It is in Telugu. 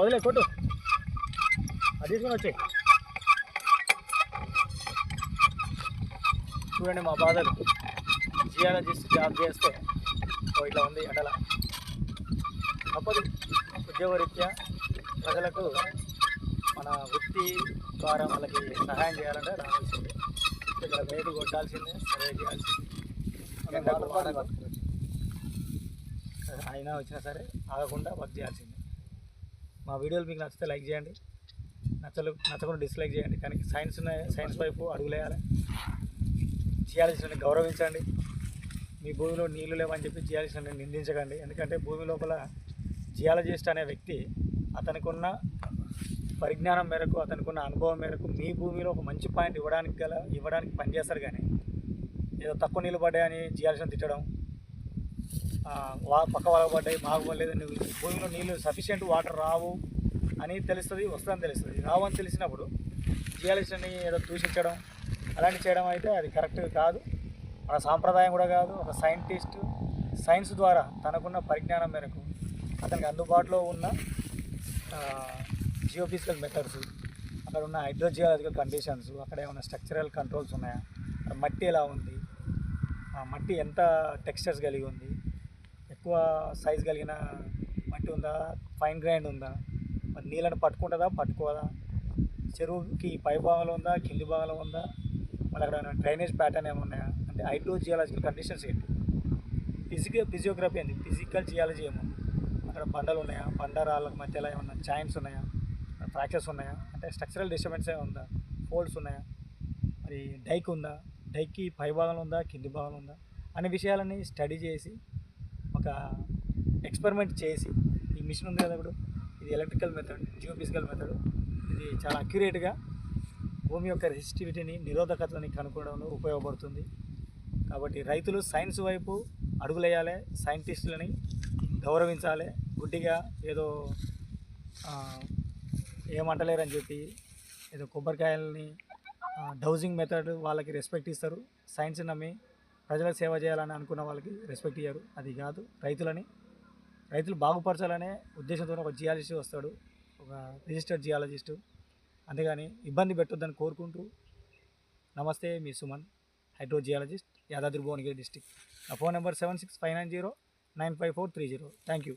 వదిలే కొట్టు. అది తీసుకుని వచ్చాయి చూడండి మా బాధలు. జియాలజిస్ట్ జాబ్ చేస్తే ఇట్లా ఉంది ఎండల తప్పదు. ఉద్యోగరీత్యా ప్రజలకు మన వృత్తి ద్వారా వాళ్ళకి సహాయం చేయాలంటే రావాల్సిందే. ఇక్కడ రేటు కొట్టాల్సిందే సర్వే చేయాల్సిందే. అయినా వచ్చినా సరే ఆగకుండా వర్క్ చేయాల్సిందే. మా వీడియోలు మీకు నచ్చితే లైక్ చేయండి. నచ్చలు నచ్చకుండా డిస్లైక్ చేయండి. కానీ సైన్స్ సైన్స్ వైపు అడుగులేయాలి జియాలజిస్ట్ని గౌరవించండి. మీ భూమిలో నీళ్ళు లేవని చెప్పి జియాలజిస్ట్ని నిందించకండి. ఎందుకంటే భూమి లోపల జియాలజిస్ట్ అనే వ్యక్తి అతనికి ఉన్న పరిజ్ఞానం మేరకు అతనికి ఉన్న అనుభవం మేరకు మీ భూమిలో ఒక మంచి పాయింట్ ఇవ్వడానికి గల ఇవ్వడానికి పనిచేస్తారు కానీ ఏదో తక్కువ నీళ్ళు పడ్డాయని జియాలజిస్ట్ని తిట్టడం పక్క వాళ్ళ పడ్డాయి మాకు పడలేదు భూమిలో నీళ్ళు సఫిషియెంట్ వాటర్ రావు అని తెలుస్తుంది వస్తుందని తెలుస్తుంది. రావు అని తెలిసినప్పుడు జియాలజిస్ట్ని ఏదో దూషించడం అలాంటి చేయడం అయితే అది కరెక్ట్ కాదు. మన సాంప్రదాయం కూడా కాదు ఒక సైంటిస్ట్ సైన్స్ ద్వారా తనకున్న పరిజ్ఞానం మేరకు అతనికి అందుబాటులో ఉన్న జియోఫిజికల్ మెథడ్స్ అక్కడ ఉన్న హైడ్రోజియాలజికల్ కండిషన్స్ అక్కడ ఏమైనా స్ట్రక్చరల్ కంట్రోల్స్ ఉన్నాయా? మట్టి ఎలా ఉంది? ఆ మట్టి ఎంత టెక్స్చర్స్ కలిగి ఉంది? ఎక్కువ సైజ్ కలిగిన మట్టి ఉందా? ఫైన్ గ్రైండ్ ఉందా? మరి నీళ్ళని పట్టుకుంటుందా? పట్టుకోదా చెరువుకి పై భాగంలో ఉందా? కింది భాగంలో ఉందా? మళ్ళీ అక్కడ డ్రైనేజ్ ప్యాటర్న్ ఏమున్నాయా ఉన్నాయా? అంటే హైడ్రోజియాలజికల్ కండిషన్స్ ఏంటి? ఫిజికల్ ఫిజియోగ్రఫీ ఏంది ఫిజికల్ జియాలజీ ఏముంది అక్కడ బండలు ఉన్నాయా? బండరాళ్ళ మధ్యలో ఏమన్నా జాయింట్స్ ఉన్నాయా? ఫ్రాక్చర్స్ ఉన్నాయా? అంటే స్ట్రక్చరల్ డిస్టర్బెన్స్ ఏమైనా ఉందా? ఫోల్డ్స్ ఉన్నాయా? మరి డైక్ ఉందా? డైక్కి పై భాగంలో ఉందా? కింది భాగంలో ఉందా? అనే విషయాలన్నీ స్టడీ చేసి ఒక ఎక్స్పెరిమెంట్ చేసి ఈ మిషన్ ఉంది కదా ఇప్పుడు ఇది ఎలక్ట్రికల్ మెథడ్ జియోఫిజికల్ మెథడ్ ఇది చాలా అక్యురేట్గా భూమి యొక్క రెసిస్టివిటీని నిరోధకతలని కనుక్కోవడంలో ఉపయోగపడుతుంది. కాబట్టి రైతులు సైన్స్ వైపు అడుగులేయాలి సైంటిస్టులని గౌరవించాలి గుడ్డిగా ఏదో ఏమంటలేరని చెప్పి ఏదో కొబ్బరికాయలని డౌజింగ్ మెథడ్ వాళ్ళకి రెస్పెక్ట్ ఇస్తారు సైన్స్ నమ్మి ప్రజలకు సేవ చేయాలని అనుకున్న వాళ్ళకి రెస్పెక్ట్ ఇయ్యరు. అది కాదు. రైతులని రైతులు బాగుపరచాలనే ఉద్దేశంతో ఒక జియాలజిస్ట్ వస్తాడు. ఒక రిజిస్టర్డ్ జియాలజిస్టు అంతేగాని ఇబ్బంది పెట్టొద్దని కోరుకుంటూ నమస్తే మీ Suman hydro geologist Yadadri Bhuvanagiri district నా phone number seven six five nine zero nine five four three zero thank you